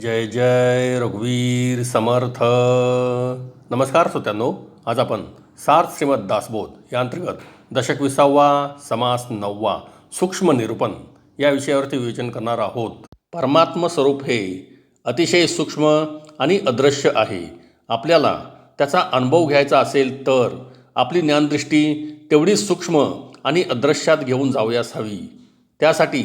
जय जय रघुवीर समर्थ. नमस्कार श्रोत्यांनो आज आपण सार्थ श्रीमद दासबोध या अंतर्गत दशक विसावा समास नववा सूक्ष्म निरूपण या विषयावरती विवेचन करणार आहोत. परमात्म स्वरूप हे अतिशय सूक्ष्म आणि अदृश्य आहे. आपल्याला त्याचा अनुभव घ्यायचा असेल तर आपली ज्ञानदृष्टी तेवढी सूक्ष्म आणि अदृश्यात घेऊन जावयास हवी. त्यासाठी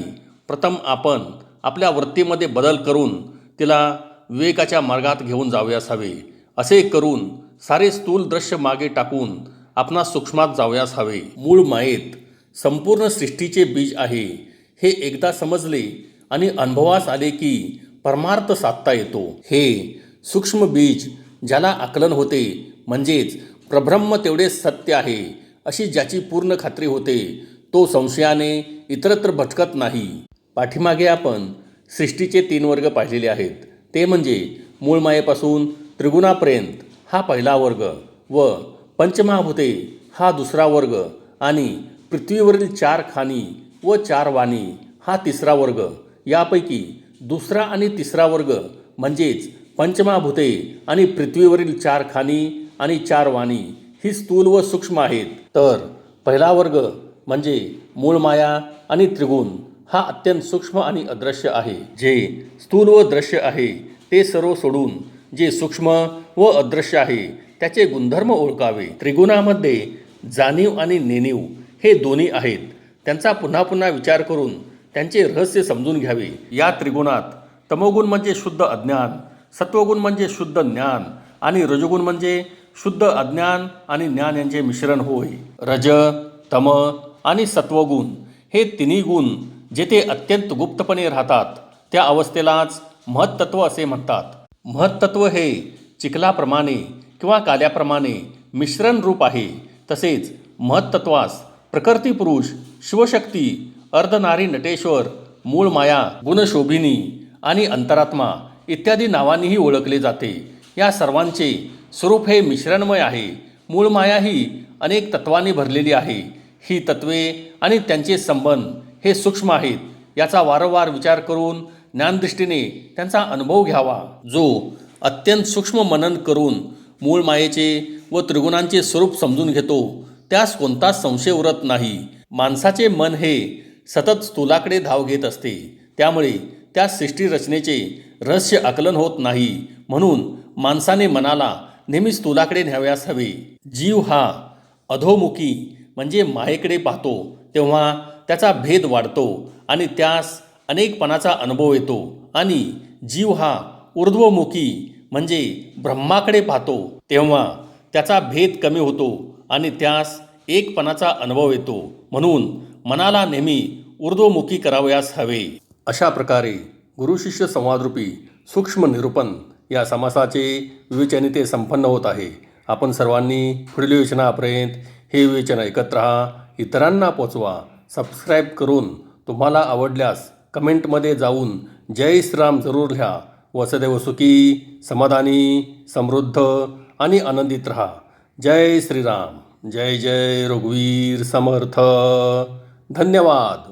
प्रथम आपण आपल्या वृत्तीमध्ये बदल करून तिला विवेकाच्या मार्गात घेऊन जावयास हवे असे करून सारे स्थूल दृश्य मागे टाकून आपणा सूक्ष्मात जावयास हवे मूळ मायेत संपूर्ण सृष्टीचे बीज आहे. हे एकदा समजले आणि अनुभवास आले की परमार्थ साधता येतो. हे सूक्ष्म बीज ज्याला आकलन होते म्हणजेच प्रब्रह्म तेवढे सत्य आहे अशी ज्याची पूर्ण खात्री होते तो संशयाने इतरत्र भटकत नाही. पाठीमागे आपण सृष्टीचे तीन वर्ग पाहिलेले आहेत. ते म्हणजे मूळमायेपासून त्रिगुणापर्यंत हा पहिला वर्ग व पंचमहाभूते हा दुसरा वर्ग आणि पृथ्वीवरील चार खाणी व चार वाणी हा तिसरा वर्ग. यापैकी दुसरा आणि तिसरा वर्ग म्हणजेच पंचमहाभूते आणि पृथ्वीवरील चार खाणी आणि चार वाणी ही स्थूल व सूक्ष्म आहेत. तर पहिला वर्ग म्हणजे मूळ माया आणि त्रिगुण. हा अत्यंत सूक्ष्म आणि अदृश्य आहे. जे स्थूल व दृश्य आहे ते सर्व सोडून जे सूक्ष्म व अदृश्य आहे त्याचे गुणधर्म ओळखावे. त्रिगुणामध्ये जाणीव आणि नेणीव हे दोन्ही आहेत. त्यांचा पुन्हा पुन्हा विचार करून त्यांचे रहस्य समजून घ्यावे. या त्रिगुणात तमोगुण म्हणजे शुद्ध अज्ञान सत्वगुण म्हणजे शुद्ध ज्ञान आणि रजगुण म्हणजे शुद्ध अज्ञान आणि ज्ञान यांचे मिश्रण होय. रज तम आणि सत्वगुण हे तिन्ही गुण जेथे अत्यंत गुप्तपणे राहतात त्या अवस्थेलाच महत्त्व असे म्हणतात. महत्त्व हे चिखलाप्रमाणे किंवा काल्याप्रमाणे मिश्रण रूप आहे. तसेच महत्त्वास प्रकृती पुरुष शिवशक्ती अर्धनारी नटेश्वर मूळ माया गुणशोभिनी आणि अंतरात्मा इत्यादी नावांनीही ओळखले जाते. या सर्वांचे स्वरूप हे मिश्रणमय आहे. मूळ माया ही अनेक तत्वांनी भरलेली आहे. ही तत्वे आणि त्यांचे संबंध हे सूक्ष्म आहेत. याचा वारंवार विचार करून ज्ञानदृष्टीने त्यांचा अनुभव घ्यावा. जो अत्यंत सूक्ष्म मनन करून मूळ मायेचे व त्रिगुणांचे स्वरूप समजून घेतो त्यास कोणताच संशय उरत नाही. माणसाचे मन हे सतत स्थूलाकडे धाव घेत असते. त्यामुळे त्या सृष्टी रचनेचे रहस्य आकलन होत नाही. म्हणून माणसाने मनाला नेहमी स्थूलाकडे न्याव्यास हवे. जीव हा अधोमुखी म्हणजे मायेकडे पाहतो तेव्हा त्याचा भेद वाढतो आणि त्यास अनेकपणाचा अनुभव येतो. आणि जीव हा ऊर्ध्वमुखी म्हणजे ब्रह्माकडे पाहतो. तेव्हा त्याचा भेद कमी होतो आणि त्यास एकपणाचा अनुभव येतो. म्हणून मनाला नेहमी ऊर्ध्वमुखी करावयास हवे. अशा प्रकारे गुरुशिष्य संवादरूपी सूक्ष्म निरूपण या समासाचे विवेचनिते संपन्न होत आहे. आपण सर्वांनी पुढील विवेचनापर्यंत हे विवेचन ऐकत राहा. इतरांना पोचवा. सबस्क्राईब करून तुम्हाला आवडल्यास कमेंटमध्ये जाऊन जय श्रीराम जरूर लिहा. वसदेव सुखी समाधानी समृद्ध आणि आनंदित रहा. जय श्रीराम. जय जय रघुवीर समर्थ. धन्यवाद.